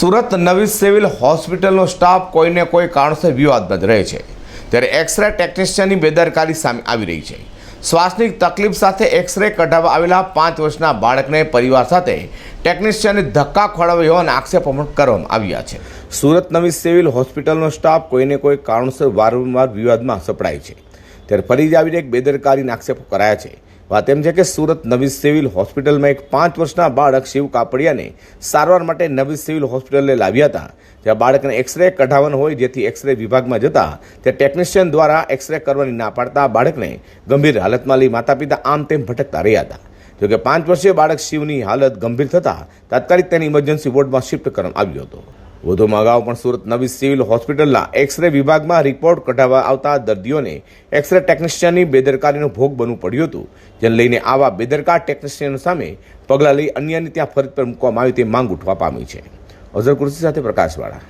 સુરત નવી સિવિલ હોસ્પિટલનો સ્ટાફ કોઈને કોઈ કારણસર વિવાદમાં રહે છે. ત્યારે એક્સરે ટેકનિશિયનની બેદરકારી સામે આવી રહી છે. શ્વાસની તકલીફ સાથે એક્સરે કઢાવવા આવેલા પાંચ વર્ષના બાળકને પરિવાર સાથે ટેકનિશિયને ધક્કા ખોડાવ્યો હોવાના આક્ષેપો પણ કરવામાં આવ્યા છે. સુરત નવી સિવિલ હોસ્પિટલનો સ્ટાફ કોઈને કોઈ કારણસર વારંવાર વિવાદમાં સપડાય છે. ત્યારે ફરી આવીને એક બેદરકારીના આક્ષેપો કરાયા છે. વાત એમ છે કે સુરત નવી સિવિલ હોસ્પિટલમાં એક પાંચ વર્ષના બાળક શિવ કાપડિયાને સારવાર માટે નવી સિવિલ હોસ્પિટલે લાવ્યા હતા. જ્યાં બાળકને એક્સરે કઢાવવાનો હોય, જેથી એક્સરે વિભાગમાં જતા તે ટેકનિશિયન દ્વારા એક્સરે કરવાની ના પાડતા બાળકને ગંભીર હાલતમાં લઈ માતા પિતા આમ તેમ ભટકતા રહ્યા હતા. જોકે પાંચ વર્ષીય બાળક શિવની હાલત ગંભીર થતાં તાત્કાલિક તેને ઇમરજન્સી વોર્ડમાં શિફ્ટ કરવામાં આવ્યો હતો. વધુમાં અગાઉ પણ સુરત નવી સિવિલ હોસ્પિટલના એક્સરે વિભાગમાં રિપોર્ટ કઢાવવા આવતા દર્દીઓને એક્સરે ટેકનિશિયનની બેદરકારીનો ભોગ બનવું પડ્યું હતું. જેને લઈને આવા બેદરકાર ટેકનિશિયનો સામે પગલાં લઈ અન્યને ત્યાં ફરજ પર મૂકવામાં આવી તે માંગ ઉઠવા પામી છે. અઝર કુર્સી સાથે પ્રકાશવાળા.